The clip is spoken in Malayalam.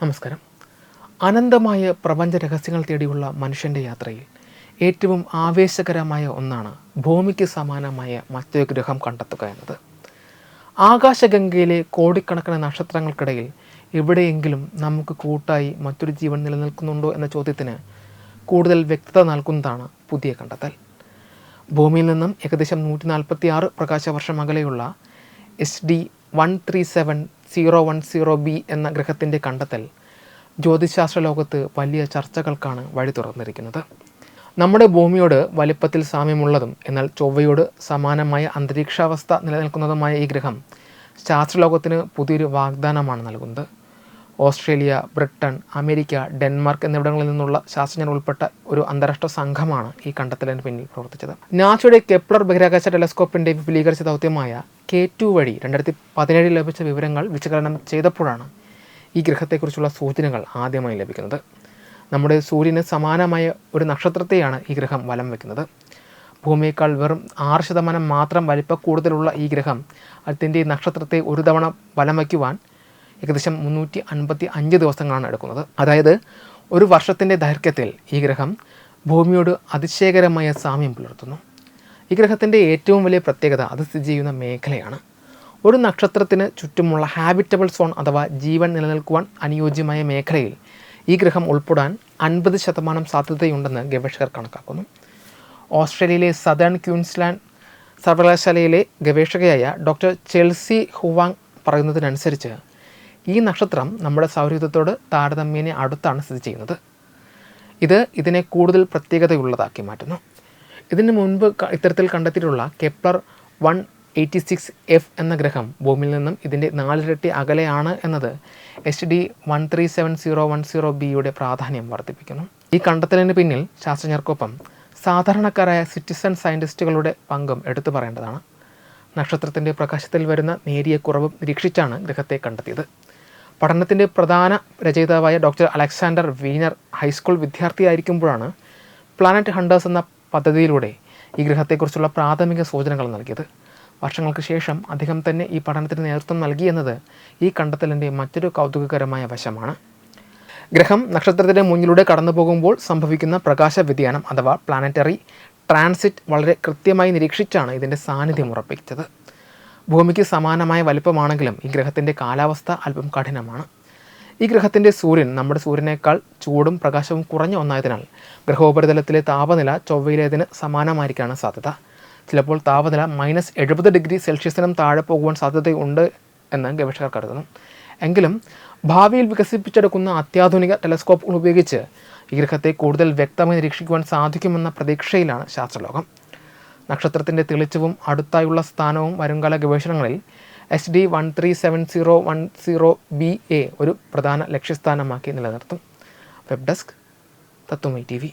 നമസ്കാരം. അനന്തമായ പ്രപഞ്ച രഹസ്യങ്ങൾ തേടിയുള്ള മനുഷ്യന്റെ യാത്രയിൽ ഏറ്റവും ആവേശകരമായ ഒന്നാണ് ഭൂമിക്ക് സമാനമായ മറ്റൊരു ഗ്രഹം കണ്ടെത്തുക എന്നത്. ആകാശഗംഗയിലെ കോടിക്കണക്കിന് നക്ഷത്രങ്ങൾക്കിടയിൽ എവിടെയെങ്കിലും നമുക്ക് കൂട്ടായി മറ്റൊരു ജീവൻ നിലനിൽക്കുന്നുണ്ടോ എന്ന ചോദ്യത്തിന് കൂടുതൽ വ്യക്തത നൽകുന്നതാണ് പുതിയ കണ്ടെത്തൽ. ഭൂമിയിൽ നിന്നും ഏകദേശം നൂറ്റി നാൽപ്പത്തി ആറ് പ്രകാശവർഷം അകലെയുള്ള S D one three seven zero one zero B എന്ന ഗ്രഹത്തിന്റെ കണ്ടെത്തൽ ജ്യോതിശാസ്ത്ര ലോകത്ത് വലിയ ചർച്ചകൾക്കാണ് വഴി തുറന്നിരിക്കുന്നത്. നമ്മുടെ ഭൂമിയോട് വലിപ്പത്തിൽ സാമ്യമുള്ളതും എന്നാൽ ചൊവ്വയോട് സമാനമായ അന്തരീക്ഷാവസ്ഥ നിലനിൽക്കുന്നതുമായ ഈ ഗ്രഹം ശാസ്ത്രലോകത്തിന് പുതിയൊരു വാഗ്ദാനമാണ് നൽകുന്നത്. ഓസ്ട്രേലിയ ബ്രിട്ടൻ അമേരിക്ക ഡെൻമാർക്ക് എന്നിവിടങ്ങളിൽ നിന്നുള്ള ശാസ്ത്രജ്ഞർ ഉൾപ്പെട്ട ഒരു അന്താരാഷ്ട്ര സംഘമാണ് ഈ കണ്ടെത്തലിന് പിന്നിൽ പ്രവർത്തിച്ചത്. നാസയുടെ കെപ്ലർ ബഹിരാകാശ ടെലസ്കോപ്പിന്റെ വിപുലീകരിച്ച ദൗത്യമായ കെ ടു വഴി രണ്ടായിരത്തി പതിനേഴിൽ ലഭിച്ച വിവരങ്ങൾ വിശകലനം ചെയ്തപ്പോഴാണ് ഈ ഗ്രഹത്തെക്കുറിച്ചുള്ള സൂചനകൾ ആദ്യമായി ലഭിക്കുന്നത്. നമ്മുടെ സൂര്യന് സമാനമായ ഒരു നക്ഷത്രത്തെയാണ് ഈ ഗ്രഹം വലം വയ്ക്കുന്നത് ഭൂമിയേക്കാൾ വെറും ആറ് ശതമാനം മാത്രം വലിപ്പ കൂടുതലുള്ള ഈ ഗ്രഹം അതിന്റെ നക്ഷത്രത്തെ ഒരു തവണ വലം വയ്ക്കുവാൻ ഏകദേശം മുന്നൂറ്റി അൻപത്തി അഞ്ച് ദിവസങ്ങളാണ് എടുക്കുന്നത്. അതായത് ഒരു വർഷത്തിന്റെ ദൈർഘ്യത്തിൽ ഈ ഗ്രഹം ഭൂമിയോട് അതിശയകരമായ സാമ്യം പുലർത്തുന്നു. ഈ ഗ്രഹത്തിന്റെ ഏറ്റവും വലിയ പ്രത്യേകത അത് സ്ഥിതി ചെയ്യുന്ന മേഖലയാണ്. ഒരു നക്ഷത്രത്തിന് ചുറ്റുമുള്ള ഹാബിറ്റബിൾ സോൺ അഥവാ ജീവൻ നിലനിൽക്കുവാൻ അനുയോജ്യമായ മേഖലയിൽ ഈ ഗ്രഹം ഉൾപ്പെടാൻ അൻപത് ശതമാനം സാധ്യതയുണ്ടെന്ന് ഗവേഷകർ കണക്കാക്കുന്നു. ഓസ്ട്രേലിയയിലെ സദേൺ ക്യൂൻസ്ലാൻഡ് സർവകലാശാലയിലെ ഗവേഷകയായ ഡോക്ടർ ചെൽസി ഹുവാങ് പറയുന്നതിനനുസരിച്ച് ഈ നക്ഷത്രം നമ്മുടെ സൗഹൃദത്തോട് താരതമ്യേന അടുത്താണ് സ്ഥിതി ചെയ്യുന്നത്. ഇത് ഇതിനെ കൂടുതൽ പ്രത്യേകതയുള്ളതാക്കി മാറ്റുന്നു. ഇതിനു മുൻപ് ഇത്തരത്തിൽ കണ്ടെത്തിയിട്ടുള്ള Kepler one eighty six F എന്ന ഗ്രഹം ഭൂമിയിൽ നിന്നും ഇതിന്റെ നാലിരട്ടി അകലെയാണ് എന്നത് H D one three seven zero one zero ബിയുടെ പ്രാധാന്യം വർദ്ധിപ്പിക്കുന്നു. ഈ കണ്ടെത്തലിന് പിന്നിൽ ശാസ്ത്രജ്ഞർക്കൊപ്പം സാധാരണക്കാരായ സിറ്റിസൺ സയന്റിസ്റ്റുകളുടെ പങ്കും എടുത്തു പറയേണ്ടതാണ്. നക്ഷത്രത്തിന്റെ പ്രകാശത്തിൽ വരുന്ന നേരിയ കുറവും നിരീക്ഷിച്ചാണ് ഗ്രഹത്തെ കണ്ടെത്തിയത്. പഠനത്തിന്റെ പ്രധാന രചയിതാവായ doctor Alexander Wiener high school വിദ്യാർത്ഥിയായിരിക്കുമ്പോഴാണ് planet hunters എന്ന പദ്ധതിയിലൂടെ ഈ ഗ്രഹത്തെക്കുറിച്ചുള്ള പ്രാഥമിക സൂചനകൾ നൽകിയത്. വർഷങ്ങൾക്ക് ശേഷം അദ്ദേഹം തന്നെ ഈ പഠനത്തിന് നേതൃത്വം നൽകി എന്നത് ഈ കണ്ടെത്തലിന്റെ മറ്റൊരു കൗതുകകരമായ വശമാണ്. ഗ്രഹം നക്ഷത്രത്തിന്റെ മുന്നിലൂടെ കടന്നു പോകുമ്പോൾ സംഭവിക്കുന്ന പ്രകാശ വ്യതിയാനം അഥവാ പ്ലാനറ്ററി ട്രാൻസിറ്റ് വളരെ കൃത്യമായി നിരീക്ഷിച്ചാണ് ഇതിന്റെ സാന്നിധ്യം ഉറപ്പിച്ചത്. ഭൂമിക്ക് സമാനമായ വലിപ്പമാണെങ്കിലും ഈ ഗ്രഹത്തിന്റെ കാലാവസ്ഥ അല്പം കഠിനമാണ്. ഈ ഗ്രഹത്തിന്റെ സൂര്യൻ നമ്മുടെ സൂര്യനേക്കാൾ ചൂടും പ്രകാശവും കുറഞ്ഞ ഒന്നായതിനാൽ ഗ്രഹോപരിതലത്തിലെ താപനില ചൊവ്വയിലേതിന് സമാനമായിരിക്കാനാണ് സാധ്യത. ചിലപ്പോൾ താപനില മൈനസ് എഴുപത് ഡിഗ്രി സെൽഷ്യസിനും താഴെ പോകുവാൻ സാധ്യതയുണ്ട് എന്ന് ഗവേഷകർ കരുതുന്നു. എങ്കിലും ഭാവിയിൽ വികസിപ്പിച്ചെടുക്കുന്ന അത്യാധുനിക ടെലസ്കോപ്പുകൾ ഉപയോഗിച്ച് ഈ ഗ്രഹത്തെ കൂടുതൽ വ്യക്തമായി നിരീക്ഷിക്കുവാൻ സാധിക്കുമെന്ന പ്രതീക്ഷയിലാണ് ശാസ്ത്രലോകം. നക്ഷത്രത്തിന്റെ തെളിച്ചവും അടുത്തായുള്ള സ്ഥാനവും വരുംകാല ഗവേഷണങ്ങളിൽ S D one three seven zero one zero B A ഒരു പ്രധാന ലക്ഷ്യസ്ഥാനമാക്കി നിലനിർത്തും. വെബ് ഡെസ്ക് തത്വമൈ ടി വി